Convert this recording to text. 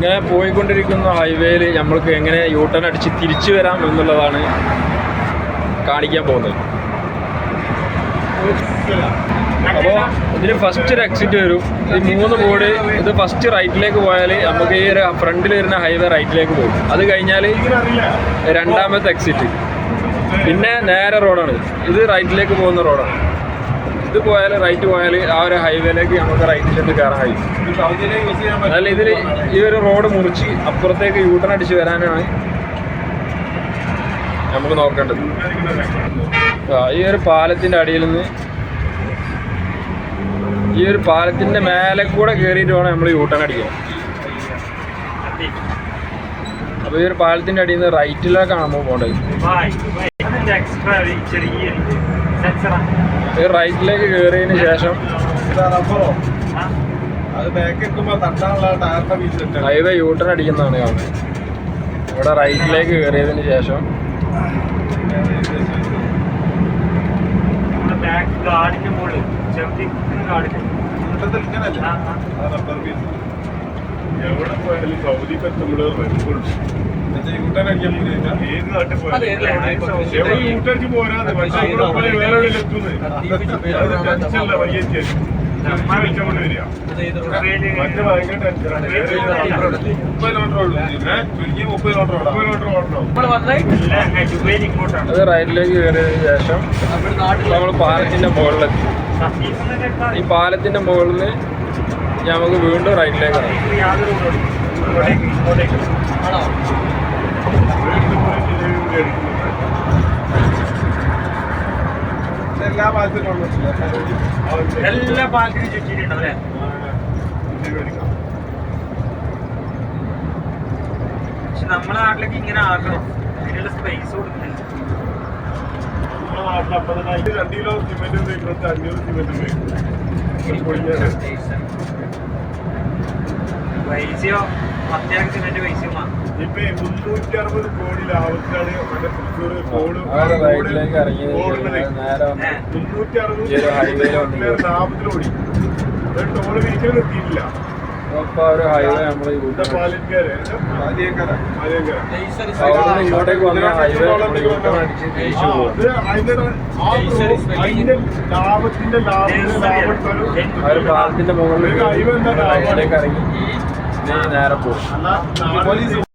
ഇങ്ങനെ പോയിക്കൊണ്ടിരിക്കുന്ന ഹൈവേയിൽ നമ്മൾക്ക് എങ്ങനെ യൂട്ടേൺ അടിച്ച് തിരിച്ചു വരാം എന്നുള്ളതാണ് കാണിക്കാൻ പോകുന്നത്. അപ്പോൾ ഇതിന് ഫസ്റ്റ് ഒരു എക്സിറ്റ് വരും. ഈ മൂന്ന് ബോർഡ് ഇത് ഫസ്റ്റ് റൈറ്റിലേക്ക് പോയാൽ നമുക്ക് ഈ ഒരു ഫ്രണ്ടിൽ വരുന്ന ഹൈവേ റൈറ്റിലേക്ക് പോകും. അത് കഴിഞ്ഞാൽ രണ്ടാമത്തെ എക്സിറ്റ് പിന്നെ നേരെ റോഡാണ് ഇത് റൈറ്റിലേക്ക് പോകുന്ന റോഡാണ് ഇത് പോയാൽ റൈറ്റ് പോയാൽ ആ ഒരു ഹൈവേയിലേക്ക് നമുക്ക് റൈറ്റിലേക്ക് കയറാൻ കഴിയും. അല്ല ഇതിൽ ഈ ഒരു റോഡ് മുറിച്ച് അപ്പുറത്തേക്ക് യൂട്ടൺ അടിച്ച് വരാനാണ് നമുക്ക് നോക്കേണ്ടത്. ഈ ഒരു പാലത്തിന്റെ അടിയിൽ നിന്ന് ഈ ഒരു പാലത്തിന്റെ മേലെ കൂടെ കയറിയിട്ട് വേണം നമ്മൾ യൂട്ടൺ അടിക്കാൻ. അപ്പോൾ ഈ ഒരു പാലത്തിന്റെ അടിയിൽ നിന്ന് റൈറ്റിലേക്കാണ് നമ്മൾ പോകേണ്ടത്. ഈ റൈറ്റിലേക്ക് കയറിയതിന് ശേഷം ഹൈവേ യൂട്ടൺ അടിക്കുന്നതാണ് കാണുന്നത്. ഇവിടെ റൈറ്റിലേക്ക് കയറിയതിന് ശേഷം കാണിക്കുമ്പോൾ ചെറുതി ഗാർഡിന്റെ ഇങ്ങനല്ലേ ആ, ആ. ആ റബ്ബർ പീസ് എവിടെ പോയാലും സൗദിക്ക് എത്തുമ്പോൾ വരുമ്പോൾ യൂട്ടേൺ അടിക്കാൻ പറ്റില്ല ഏത് നാട്ടിൽ പോയാലും. പോരാതെ പക്ഷേ ഇവിടെ പോയാൽ വേറെ ടെൻഷനല്ല വയ്യെത്തിയാൽ മറ്റേ ഭയങ്കര ടെൻഷനാണ് മുപ്പത് കിലോമീറ്റർ ഉള്ളൂ. ചുരുക്കി മുപ്പത് കിലോമീറ്റർ ഓടാം. കിലോമീറ്റർ ഓടണം. ഇല്ല, ദുബൈയിൽ ഇങ്ങോട്ടാണ്. അത് റൈറ്റിലേക്ക് കയറിയതിന് ശേഷം നമ്മൾ പാലത്തിന്റെ മുകളിലെത്തി. ഈ പാലത്തിന്റെ മുകളിൽ നമുക്ക് വീണ്ടും റൈറ്റിലേക്ക് ഇറങ്ങാം യാതൊരു റോഡും ഇങ്ങോട്ടേക്ക് ഇങ്ങോട്ടേക്ക് എല്ലാ ഭാഗത്തിലും പക്ഷെ നാട്ടിലേക്ക് ഇങ്ങനെ ആക്കണം. അതിനുള്ള സ്പേസ് കൊടുക്കുന്നില്ല. നമ്മുടെ നാട്ടിൽ അപ്പം തന്നെ രണ്ട് കിലോ സിമെന്റ് ഉപയോഗിക്കുന്നത് അഞ്ഞൂറ് സിമെന്റ് ഉപയോഗിക്കും പൊളിഞ്ഞാൽ പൈസയോ അത്യാവശ്യം എന്റെ പൈസയോ ഇപ്പൊ മുന്നൂറ്റി അറുപത് കോടി ലാഭത്തിലാണ് മറ്റേ തൃശ്ശൂർ കോട്. മുന്നൂറ്റി അറുപത് ലാഭത്തിൽ ഓടി ടോൾ വിരിക്കാൻ എത്തിയിട്ടില്ല. ഹൈവേ ഇങ്ങോട്ടേക്ക് വന്ന അതിന്റെ ലാഭത്തിന്റെ ലാഭത്തിന്റെ ഇറങ്ങി. ഇനി നേരെ പോകും അല്ല നാളെ